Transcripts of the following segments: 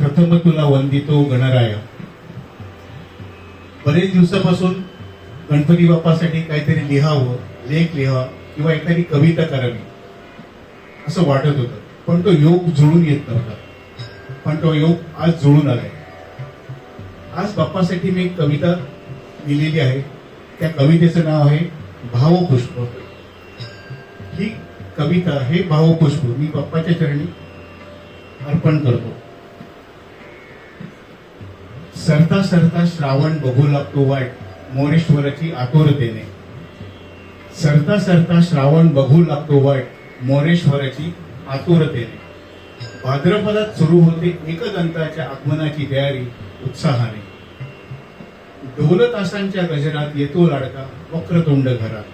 प्रथम तुला वंदितो गणराय. बरेच दिवसापासून गणपती बाप्पासाठी काहीतरी लिहावं लेख लिहावा किंवा एखादी कविता करावी. असं वाटत होतं. पण तो योग जुळून येत नव्हता. पण तो योग आज जुळून आलाय. आज बाप्पासाठी मी एक कविता लिहिलेली आहे. त्या कवितेचं नाव आहे भावपुष्प. ही कविता हे भावपुष्प. मी बाप्पाच्या चरणी अर्पण करतो. सरता सरता श्रावण बघू लागतो वाट मोरेश्वराची आतुरतेने. सरता सरता श्रावण बघू लागतो वाट मोरेश्वराची आतुरतेने. भाद्रपदात सुरू होते एकदंताच्या आगमनाची तयारी उत्साहाने. ढोलतासांच्या गजरात येतो लाडका वक्रतुंड घरात.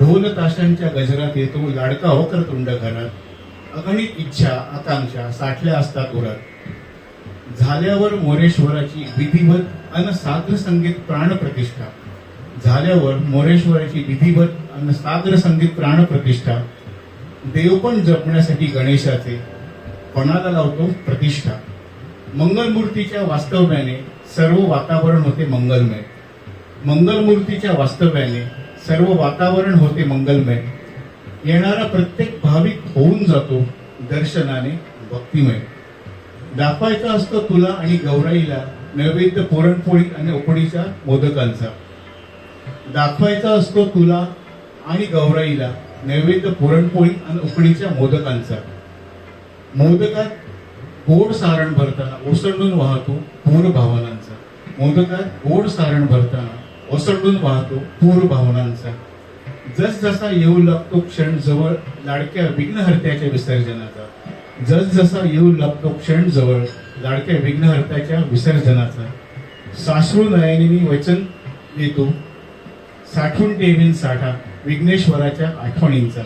ढोल ताशांच्या गजरात येतो लाडका वक्रतुंड घरात. अगणित इच्छा आकांक्षा साठल्या असतात उरात. झाल्यावर मोरेश्वराची विधिवत अन साग्र संगीत प्राणप्रतिष्ठा झाल्यावर मोरेश्वराची विधिवत अन साग्र संगीत प्राणप्रतिष्ठा देवपण जपण्यासाठी गणेशाचे पणाला लावतो प्रतिष्ठा. मंगलमूर्तीच्या वास्तव्याने सर्व वातावरण होते मंगलमय. मंगलमूर्तीच्या वास्तव्याने सर्व वातावरण होते मंगलमय. येणारा प्रत्येक भाविक होऊन जातो दर्शनाने भक्तिमय. दाखवायचा असतो तुला आणि गौराईला नैवेद्य पुरणपोळी आणि उकडीच्या मोदकांचा. दाखवायचा असतो तुला आणि गौराईला नैवेद्य पुरणपोळी आणि उकडीच्या मोदकांचा. मोदकात गोड सारण भरताना ओसंडून वाहतो पूर भावनांचा. मोदकात गोड सारण भरताना ओसंडून वाहतो पूर भावनांचा. जस जसा येऊ लागतो क्षण जवळ लाडक्या विघ्नहर्त्याच्या विसर्जनाचा. जसजसा येऊ लागतो क्षण जवळ लाडक्या विघ्नहर्त्याच्या विसर्जनाचा. साश्रू नयनिनी वचन देतो. साठून ठेवीन साठा विघ्नेश्वराच्या आठवणींचा.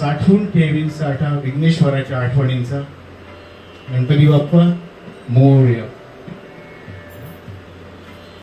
साठून ठेवीन साठा विघ्नेश्वराच्या आठवणींचा. गणपती बाप्पा मोर्या.